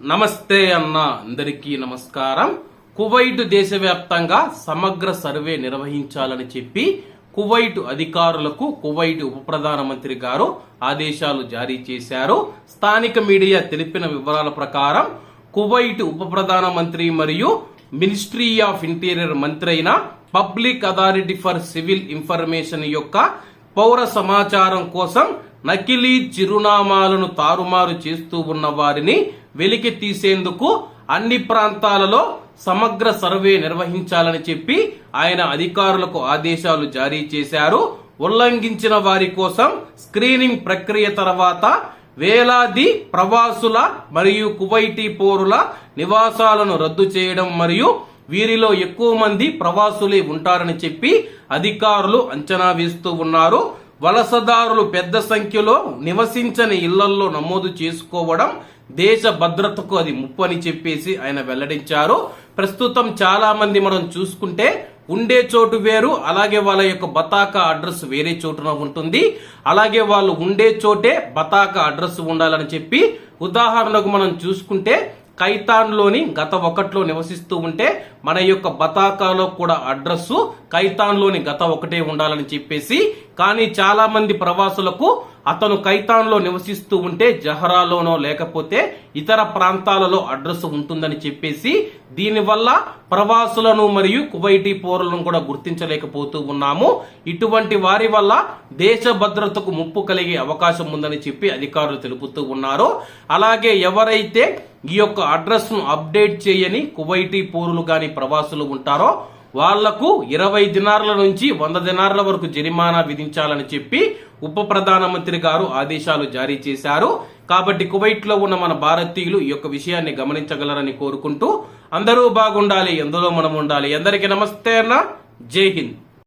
నమస్తే అన్న అందరికీ నమస్కారం. కువైట్ దేశవ్యాప్తంగా సమగ్ర సర్వే నిర్వహించాలని చెప్పి కువైట్ అధికారులకు కువైట్ ఉప ప్రధానమంత్రి గారు ఆదేశాలు జారీ చేశారు. స్థానిక మీడియా తెలిపిన వివరాల ప్రకారం కువైట్ ఉప ప్రధానమంత్రి మరియు మినిస్ట్రీ ఆఫ్ ఇంటీరియర్ మంత్రి అయిన public authority for civil information యొక్క పౌర సమాచారం కోసం నకిలీ చిరునామాలను తారుమారు చేస్తూ ఉన్న వారిని వెలికి తీసేందుకు అన్ని ప్రాంతాలలో సమగ్ర సర్వే నిర్వహించాలని చెప్పి ఆయన అధికారులకు ఆదేశాలు జారీ చేశారు. ఉల్లంఘించిన వారి కోసం స్క్రీనింగ్ ప్రక్రియ తర్వాత వేలాది ప్రవాసుల మరియు కువైటీ పౌరుల నివాసాలను రద్దు చేయడం మరియు వీరిలో ఎక్కువ మంది ప్రవాసులే ఉంటారని చెప్పి అధికారులు అంచనా వేస్తూ ఉన్నారు. వలసదారులు పెద్ద సంఖ్యలో నివసించని ఇళ్ళల్లో నమోదు చేసుకోవడం దేశ భద్రతకు అది ముప్పు అని చెప్పేసి ఆయన వెల్లడించారు. ప్రస్తుతం చాలా మంది మనం చూసుకుంటే ఉండే చోటు వేరు అలాగే వాళ్ళ యొక్క బతాకా అడ్రస్ వేరే చోటున ఉంటుంది. అలాగే వాళ్ళు ఉండే చోటే బతాకా అడ్రస్ ఉండాలని చెప్పి ఉదాహరణకు మనం చూసుకుంటే కైతాన్లోని గత ఒకటిలో నివసిస్తూ ఉంటే మన యొక్క బతాకాలో కూడా అడ్రస్ కైతాన్లోని గత ఒకటే ఉండాలని చెప్పేసి కానీ చాలా మంది ప్రవాసులకు అతను కైతాన్లో నివసిస్తూ ఉంటే జహరాలోనో లేకపోతే ఇతర ప్రాంతాలలో అడ్రస్ ఉంటుందని చెప్పేసి దీనివల్ల ప్రవాసులను మరియు కువైటీ పౌరులను కూడా గుర్తించలేకపోతూ ఉన్నాము. ఇటువంటి వారి వల్ల దేశ భద్రతకు ముప్పు కలిగే అవకాశం ఉందని చెప్పి అధికారులు తెలుపుతూ ఉన్నారు. అలాగే ఎవరైతే ఈ యొక్క అడ్రస్ను అప్డేట్ చేయని కువైటీ పౌరులు కానీ ప్రవాసులు ఉంటారో వాళ్ళకు ఇరవై దినార్ల నుంచి వంద దినార్ల వరకు జరిమానా విధించాలని చెప్పి ఉప ప్రధానమంత్రి గారు ఆదేశాలు జారీ చేశారు. కాబట్టి కువైట్లో ఉన్న మన భారతీయులు ఈ యొక్క విషయాన్ని గమనించగలరని కోరుకుంటూ అందరూ బాగుండాలి ఎందులో మనం ఉండాలి. అందరికీ నమస్తే అన్న. జై హింద్.